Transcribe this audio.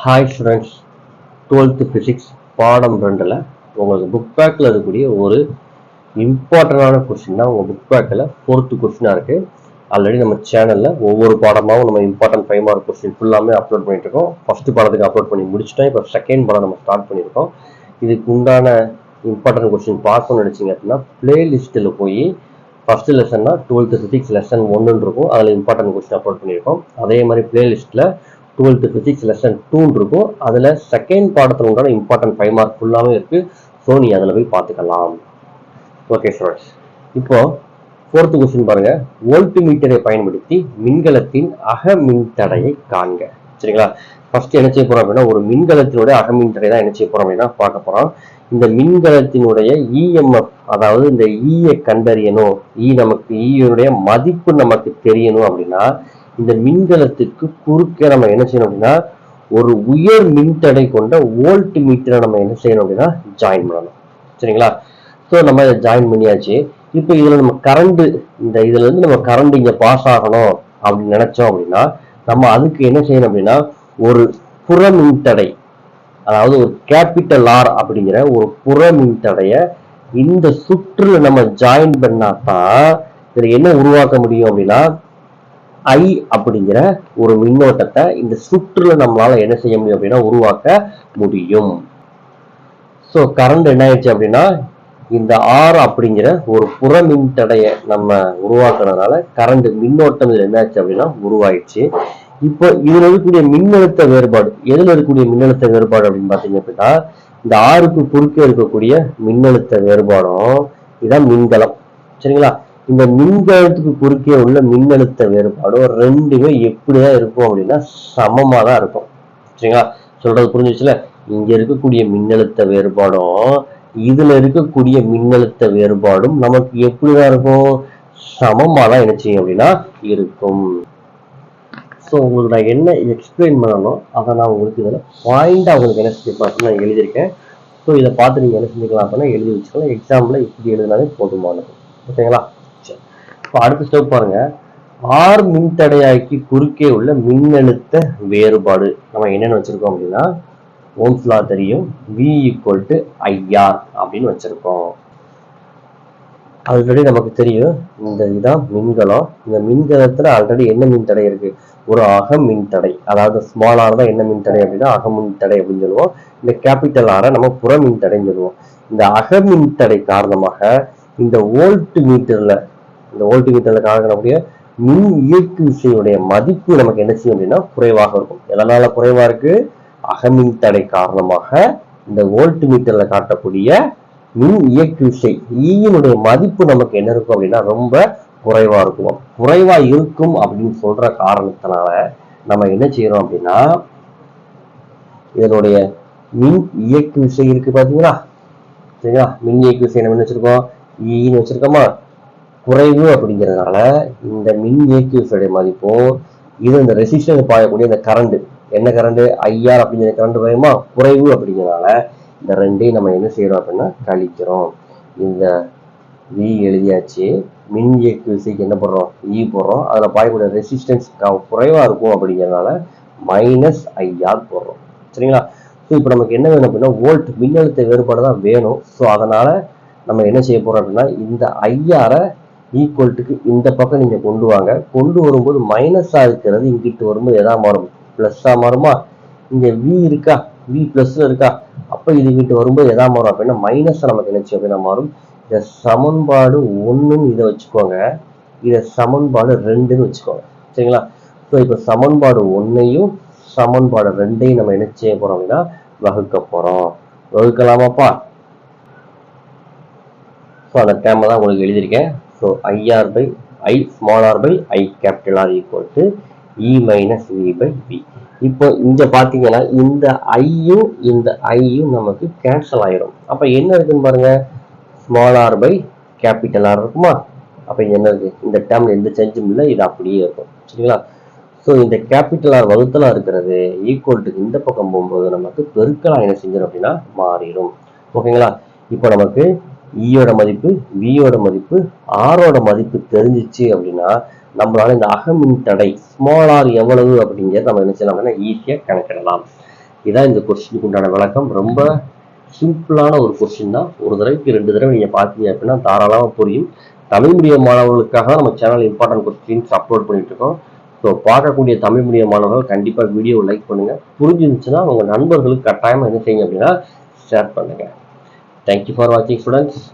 Hi students twelfth physics பாடம் ரெண்டில் உங்களுக்கு புக் பேக்கில் இருக்கக்கூடிய ஒரு இம்பார்ட்டண்டான கொஸ்டின் தான் உங்கள் புக் பேக்கில் ஃபோர்த்து கொஸ்டினாக இருக்குது ஆல்ரெடி நம்ம சேனலில் ஒவ்வொரு பாடமாகவும் நம்ம இம்பார்ட்டன்ட் ஃபைவ் மார்க் கொஸ்டின் ஃபுல்லாமே அப்லோட் பண்ணிட்டு இருக்கோம். ஃபஸ்ட்டு பாடத்துக்கு அப்லோட் பண்ணி முடிச்சிட்டோம். இப்போ செகண்ட் பாடம் நம்ம ஸ்டார்ட் பண்ணியிருக்கோம். இதுக்கு உண்டான இம்பார்ட்டன்ட் கொஸ்டின் பார்க்கணும்னு நினச்சிங்க அப்படின்னா பிளேலிஸ்ட்டில் போய் ஃபஸ்ட்டு லெசன்னா டுவெல்த்து ஃபிசிக்ஸ் லெசன் ஒன்றுன்னு இருக்கும். அதில் இம்பார்ட்டன்ட் கொஸ்டின் அப்லோட் பண்ணியிருக்கோம். அதே மாதிரி பிளேலிஸ்ட்டில் டுவெல்த்து ஃபிசிக்ஸ் லெசன் டூன்னு இருக்கும் அதில் செகண்ட் பாடத்தில் உண்டான இம்பார்ட்டன்ட் ஃபைவ் மார்க் ஃபுல்லாகவே இருக்குது ஸோ நீ அதில் போய் பார்த்துக்கலாம். ஓகே ஸ்டூடெண்ட்ஸ் இப்போ ஃபோர்த்து கொஸ்டின் பாருங்க. வோல்ட் மீட்டரை பயன்படுத்தி மின்கலத்தின் அக மின்தடையை காண்க. சரிங்களா? ஃபர்ஸ்ட் என்ன செய்ய போறோம் அப்படின்னா ஒரு மின்கலத்தினுடைய அக தடை தான் என்ன செய்ய போறோம் அப்படின்னா பார்க்க போறோம். இந்த மின்கலத்தினுடைய இஎம்எஃப் அதாவது இந்த e ஈயை கண்டறியணும். இ நமக்கு ஈயனுடைய மதிப்பு நமக்கு தெரியணும் அப்படின்னா இந்த மின்கலத்துக்கு குறுக்கே நம்ம என்ன செய்யணும் அப்படின்னா ஒரு உயர் மின்தடை கொண்ட வோல்ட் மீட்டரை நம்ம என்ன செய்யணும் அப்படின்னா ஜாயின் பண்ணணும். சரிங்களா? ஸோ நம்ம இதை ஜாயின் பண்ணியாச்சு. இப்போ இதில் நம்ம கரண்ட் இந்த இதுலேருந்து நம்ம கரண்ட் இங்கே பாஸ் ஆகணும் அப்படின்னு நினச்சோம் அப்படின்னா நம்ம அதுக்கு என்ன செய்யணும் அப்படின்னா ஒரு புற மின்தடை அதாவது ஒரு கேபிட்டல் ஆர் அப்படிங்கிற ஒரு புற மின்தடையை இந்த சுற்றுல நம்ம ஜாயின் பண்ணாதான் இதில் என்ன உருவாக்க முடியும் அப்படின்னா ஐ அப்படிங்கிற ஒரு மின்னோட்டத்தை இந்த சுற்றுல நம்மளால என்ன செய்ய முடியும் அப்படின்னா உருவாக்க முடியும். ஸோ கரண்ட் என்ன ஆயிடுச்சு அப்படின்னா இந்த ஆர் அப்படிங்கிற ஒரு புற மின்தடையை நம்ம உருவாக்குறதுனால கரண்ட் மின்னோட்டம் இதில் என்ன ஆச்சு அப்படின்னா உருவாயிடுச்சு. இப்போ இதுல இருக்கக்கூடிய மின்னழுத்த வேறுபாடு எதுல இருக்கக்கூடிய மின்னழுத்த வேறுபாடு அப்படின்னு பாத்தீங்க அப்படின்னா இந்த ஆறுக்கு குறுக்கே இருக்கக்கூடிய மின்னழுத்த வேறுபாடும் இதான் மின்கலம். சரிங்களா? இந்த மின்கலத்துக்கு குறுக்கே உள்ள மின்னழுத்த வேறுபாடும் ரெண்டுமே எப்படிதான் இருக்கும் அப்படின்னா சமமா தான் இருக்கும். சரிங்களா? சொல்றது புரிஞ்சிச்சுல? இங்க இருக்கக்கூடிய மின்னழுத்த வேறுபாடும் இதுல இருக்கக்கூடிய மின்னழுத்த வேறுபாடும் நமக்கு எப்படிதான் இருக்கும்? சமமா தான் என்ன செய்யும் அப்படின்னா இருக்கும். ஸோ உங்களுக்கு நான் என்ன எக்ஸ்பிளைன் பண்ணணும் அதை நான் உங்களுக்கு இதில் பாயிண்டாக உங்களுக்கு என்ன செஞ்சு அப்படின்னு நான் எழுதியிருக்கேன். ஸோ இதை பார்த்து நீங்கள் என்ன செஞ்சுக்கலாம் அப்படின்னா எழுதி வச்சுக்கலாம். எக்ஸாம்பிள் இப்படி எழுதினாலே போதுமானது. ஓகேங்களா? இப்போ அடுத்த ஸ்டெப் பாருங்க. ஆர் மின்தடையாக்கி குறுக்கே உள்ள மின்னழுத்த வேறுபாடு. நம்ம என்னென்னு வச்சிருக்கோம் அப்படின்னா ஓம்ஸ்லா தெரியும். வி ஈக்குவல் டு ஐஆர் அப்படின்னு வச்சிருக்கோம். ஆல்ரெடி நமக்கு தெரியும். இந்த இதுதான் மின்கலம். இந்த மின்கலத்துல ஆல்ரெடி என்ன மின்தடை இருக்கு? ஒரு அக மின்தடை. அதாவது ஸ்மால் ஆர் தான் என்ன மின்தடை அப்படின்னா அக மின்தடை அப்படின்னு சொல்லுவோம். இந்த கேபிட்டல் ஆரை நம்ம புற மின்தடைன்னு சொல்லுவோம். இந்த அக மின்தடை காரணமாக இந்த வோல்ட் மீட்டர்ல இந்த வோல்ட் மீட்டர்ல காணக்கூடிய மின் இயக்கு விசையுடைய மதிப்பு நமக்கு என்ன செய்யும் அப்படின்னா குறைவாக இருக்கும். எதனால குறைவா இருக்கு? அகமின் தடை காரணமாக இந்த வோல்ட் மீட்டர்ல காட்டக்கூடிய மின் இயக்கு விசை e ஈயினுடைய மதிப்பு நமக்கு என்ன இருக்கும் அப்படின்னா ரொம்ப குறைவா இருக்கும். குறைவா இருக்கும் அப்படின்னு சொல்ற காரணத்தினால நம்ம என்ன செய்யறோம் அப்படின்னா இதனுடைய மின் இயக்கு விசை இருக்கு பாத்தீங்களா? சரிங்களா? மின் இயக்கு விசை நம்ம என்ன வச்சிருக்கோம்? E ஈன்னு வச்சிருக்கோமா? குறைவு அப்படிங்கிறதுனால இந்த மின் இயக்கு விசையுடைய மதிப்பும் இது இந்த ரெசிஸ்டன்ஸ் பாயக்கூடிய இந்த கரண்ட் என்ன கரண்ட் ஐஆர் அப்படிங்கிற கரண்ட் குறையுமா குறைவு அப்படிங்கிறதுனால இந்த ரெண்டையும் நம்ம என்ன செய்யறோம் அப்படின்னா கழிக்கிறோம். இந்த வி எழுதியாச்சு. மின் இயக்கு விசைக்கு என்ன போடுறோம்? இ போடுறோம். அதில் பாயக்கூடிய ரெசிஸ்டன்ஸ் குறைவாக இருக்கும் அப்படிங்கிறதுனால மைனஸ் ஐஆர் போடுறோம். சரிங்களா? ஸோ இப்போ நமக்கு என்ன வேணும் அப்படின்னா வோல்ட் மின்னழுத்த வேறுபாடு தான் வேணும். ஸோ அதனால் நம்ம என்ன செய்ய போகிறோம் அப்படின்னா இந்த ஐஆரை E ஈக்குவல்ட்டுக்கு இந்த பக்கம் நீங்கள் கொண்டு வாங்க. கொண்டு வரும்போது மைனஸா இருக்கிறது. இங்கிட்டு வரும்போது எதா மாறும்? ப்ளஸ்ஸாக மாறுமா? இங்க வி இருக்கா? வி ப்ளஸ்ஸில் இருக்கா? அப்போ இது இங்கிட்டு வரும்போது எதா மாறும்? அப்படின்னா மைனஸ் நமக்கு என்ன அப்படின்னா மாறும். இந்த சமன்பாடு ஒண்ணுன்னு இதை வச்சுக்கோங்க. இதை சமன்பாடு ரெண்டுன்னு வச்சுக்கோங்க. சரிங்களா? ஸோ இப்போ சமன்பாடு ஒன்னையும் சமன்பாடு ரெண்டையும் நம்ம என்ன செய்ய போறோம் அப்படின்னா வகுக்க போறோம். வகுக்கலாமாப்பா? ஸோ அந்த டேமை தான் உங்களுக்கு எழுதியிருக்கேன். So I R by I small R by I capital R equal to E minus V by P இப்போ இங்க பாத்தீங்கன்னா இந்த ஐயும் இந்த ஐயும் நமக்கு கேன்சல் ஆயிரும். அப்ப என்ன இருக்குன்னு பாருங்க? Small R by capital R இருக்குமா? அப்ப என்ன இருக்கு? இந்த டேர்ம்ல எந்த சேஞ்சும் இல்லை. இது அப்படியே இருக்கும். சரிங்களா? ஸோ இந்த கேபிட்டல் ஆர் வகுத்தலாக இருக்கிறது ஈக்குவல் டு இந்த பக்கம் போகும்போது நமக்கு பெருக்கலாக என்ன செஞ்சிடும் அப்படின்னா மாறிடும் ஓகேங்களா? இப்போ நமக்கு E ஈயோட மதிப்பு வியோட மதிப்பு ஆரோட மதிப்பு தெரிஞ்சிச்சு அப்படின்னா நம்மளால இந்த அகமின் தடை ஸ்மால் ஆர் எவ்வளவு அப்படிங்கிறத நம்ம என்ன செய்யலாம் அப்படின்னா ஈஸியாக கணக்கிடலாம். இதான் இந்த கொஸ்டினுக்கு உண்டான விளக்கம். ரொம்ப சிம்பிளான ஒரு கொஸ்டின் தான். ஒரு தடவைக்கு ரெண்டு தடவை நீங்கள் பார்த்தீங்க அப்படின்னா தாராளமாக புரியும். தமிழ் மீடியம் மாணவர்களுக்காக தான் நம்ம சேனல் இம்பார்ட்டன்ட் கொஸ்டின்ஸ் அப்லோட் பண்ணிட்டு இருக்கோம். ஸோ பார்க்கக்கூடிய தமிழ் மீடியம் மாணவர்கள் கண்டிப்பாக வீடியோ லைக் பண்ணுங்கள் புரிஞ்சிருந்துச்சுன்னா உங்கள் நண்பர்களுக்கு கட்டாயமாக என்ன செய்யுங்க அப்படின்னா ஷேர் பண்ணுங்கள் Thank you for watching students.